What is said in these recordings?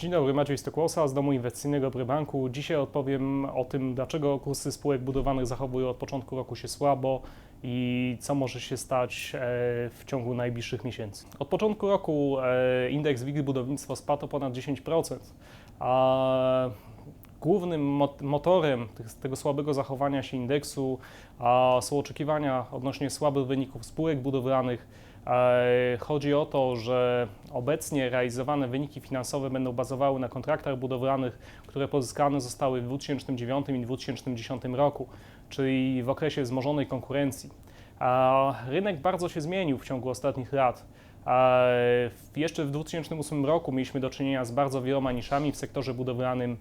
Dzień dobry, Maciej Stokłosa z Domu Inwestycyjnego Brybanku. Dzisiaj odpowiem o tym, dlaczego kursy spółek budowanych zachowują od początku roku się słabo i co może się stać e, w ciągu najbliższych miesięcy. Od początku roku e, indeks WIG budownictwo spadł o ponad 10%, a głównym motorem tego słabego zachowania się indeksu są oczekiwania odnośnie słabych wyników spółek budowlanych chodzi o to, że obecnie realizowane wyniki finansowe będą bazowały na kontraktach budowlanych, które pozyskane zostały w 2009 i 2010 roku, czyli w okresie wzmożonej konkurencji. Rynek bardzo się zmienił w ciągu ostatnich lat. Jeszcze w 2008 roku mieliśmy do czynienia z bardzo wieloma niszami w sektorze budowlanym,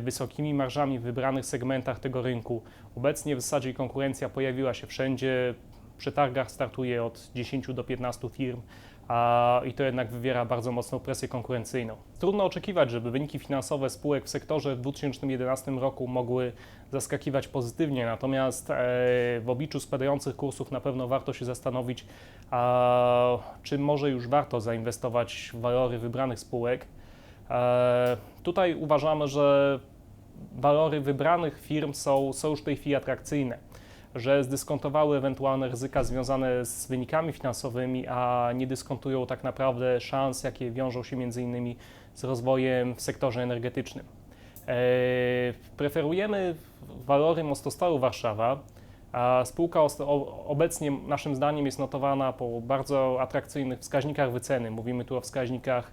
wysokimi marżami w wybranych segmentach tego rynku. Obecnie w zasadzie konkurencja pojawiła się wszędzie. Przy targach startuje od 10 do 15 firm a, i to jednak wywiera bardzo mocną presję konkurencyjną. Trudno oczekiwać, żeby wyniki finansowe spółek w sektorze w 2011 roku mogły zaskakiwać pozytywnie, natomiast e, w obliczu spadających kursów na pewno warto się zastanowić, a, czy może już warto zainwestować w walory wybranych spółek. E, tutaj uważamy, że walory wybranych firm są, są już w tej chwili atrakcyjne że zdyskontowały ewentualne ryzyka związane z wynikami finansowymi, a nie dyskontują tak naprawdę szans, jakie wiążą się między innymi z rozwojem w sektorze energetycznym. E, preferujemy walory Mostostaru Warszawa. A spółka obecnie naszym zdaniem jest notowana po bardzo atrakcyjnych wskaźnikach wyceny. Mówimy tu o wskaźnikach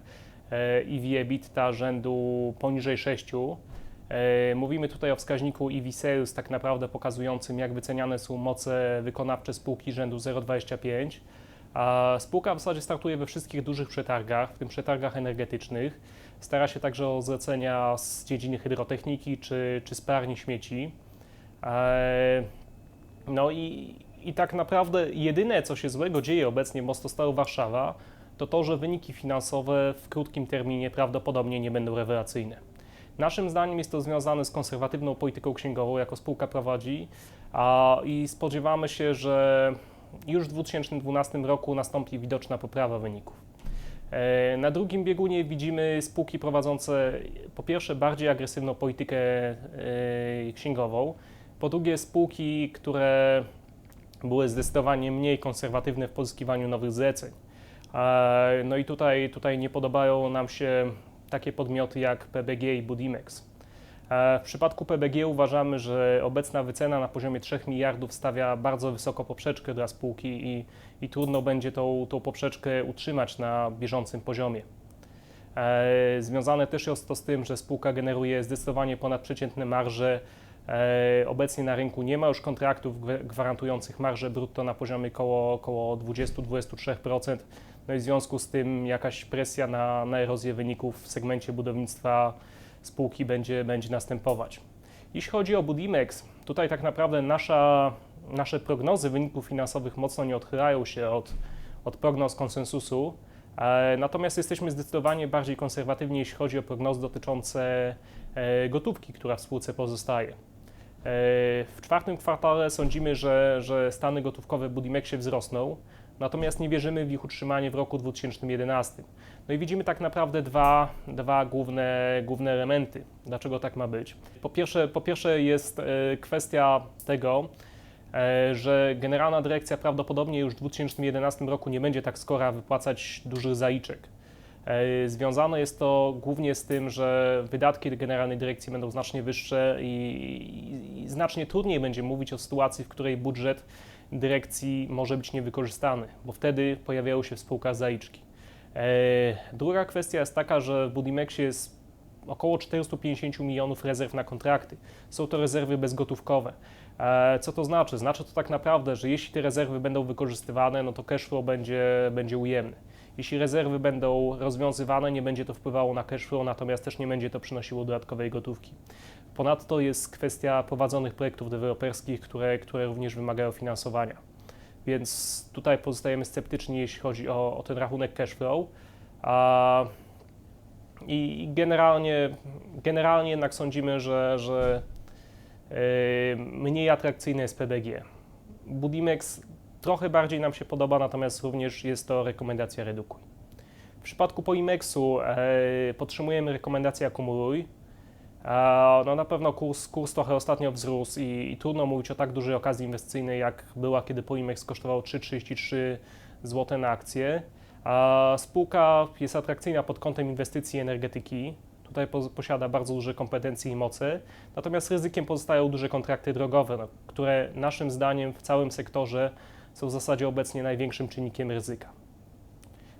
EV EBITDA rzędu poniżej 6. E, mówimy tutaj o wskaźniku EV Sales, tak naprawdę pokazującym, jak wyceniane są moce wykonawcze spółki rzędu 0,25. A spółka w zasadzie startuje we wszystkich dużych przetargach, w tym przetargach energetycznych. Stara się także o zlecenia z dziedziny hydrotechniki czy, czy spalni śmieci. E, no i, i tak naprawdę jedyne, co się złego dzieje obecnie w Mostostaru Warszawa, to to, że wyniki finansowe w krótkim terminie prawdopodobnie nie będą rewelacyjne. Naszym zdaniem jest to związane z konserwatywną polityką księgową, jako spółka prowadzi a, i spodziewamy się, że już w 2012 roku nastąpi widoczna poprawa wyników. E, na drugim biegunie widzimy spółki prowadzące po pierwsze bardziej agresywną politykę e, księgową, po drugie spółki, które były zdecydowanie mniej konserwatywne w pozyskiwaniu nowych zleceń. E, no i tutaj, tutaj nie podobają nam się takie podmioty jak PBG i Budimex. E, w przypadku PBG uważamy, że obecna wycena na poziomie 3 miliardów stawia bardzo wysoko poprzeczkę dla spółki i, i trudno będzie tą, tą poprzeczkę utrzymać na bieżącym poziomie. E, związane też jest to z tym, że spółka generuje zdecydowanie ponadprzeciętne marże. E, obecnie na rynku nie ma już kontraktów gwarantujących marże brutto na poziomie około, około 20-23%. No i w związku z tym jakaś presja na, na erozję wyników w segmencie budownictwa spółki będzie, będzie następować. Jeśli chodzi o Budimex, tutaj tak naprawdę nasza, nasze prognozy wyników finansowych mocno nie odchylają się od, od prognoz konsensusu, e, natomiast jesteśmy zdecydowanie bardziej konserwatywni, jeśli chodzi o prognozy dotyczące e, gotówki, która w spółce pozostaje. E, w czwartym kwartale sądzimy, że, że stany gotówkowe w Budimexie wzrosną. Natomiast nie wierzymy w ich utrzymanie w roku 2011. No i widzimy tak naprawdę dwa, dwa główne, główne elementy, dlaczego tak ma być. Po pierwsze, po pierwsze jest e, kwestia tego, e, że Generalna Dyrekcja prawdopodobnie już w 2011 roku nie będzie tak skora wypłacać dużych zaliczek. E, związane jest to głównie z tym, że wydatki Generalnej Dyrekcji będą znacznie wyższe i, i, i znacznie trudniej będzie mówić o sytuacji, w której budżet dyrekcji może być niewykorzystany, bo wtedy pojawiają się w spółkach zaliczki. E, druga kwestia jest taka, że w Budimexie jest około 450 milionów rezerw na kontrakty. Są to rezerwy bezgotówkowe. E, co to znaczy? Znaczy to tak naprawdę, że jeśli te rezerwy będą wykorzystywane, no to cashflow będzie, będzie ujemny. Jeśli rezerwy będą rozwiązywane, nie będzie to wpływało na cashflow, natomiast też nie będzie to przynosiło dodatkowej gotówki. Ponadto jest kwestia prowadzonych projektów deweloperskich, które, które również wymagają finansowania. Więc tutaj pozostajemy sceptyczni, jeśli chodzi o, o ten rachunek cashflow. A, I generalnie, generalnie jednak sądzimy, że, że yy, mniej atrakcyjne jest PBG. Budimex trochę bardziej nam się podoba, natomiast również jest to rekomendacja redukuj. przypadku Polimexu e, podtrzymujemy rekomendację akumuluj. E, no na pewno kurs, kurs trochę ostatnio wzrósł i, i trudno mówić o tak dużej okazji inwestycyjnej, jak była, kiedy Polimex kosztował 3,33 zł na akcję. A spółka jest atrakcyjna pod kątem inwestycji energetyki. Tutaj po, posiada bardzo duże kompetencje i moce, natomiast ryzykiem pozostają duże kontrakty drogowe, no, które naszym zdaniem w całym sektorze są w zasadzie obecnie największym czynnikiem ryzyka.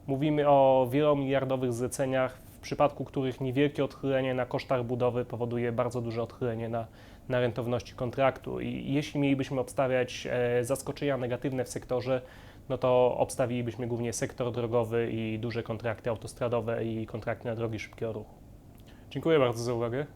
Mówimy o wielomiliardowych zleceniach, w przypadku których niewielkie odchylenie na kosztach budowy powoduje bardzo duże odchylenie na, na rentowności kontraktu. I jeśli mielibyśmy obstawiać e, zaskoczenia negatywne w sektorze, no to obstawilibyśmy głównie sektor drogowy i duże kontrakty autostradowe i kontrakty na drogi szybkiego ruchu. Dziękuję bardzo za uwagę.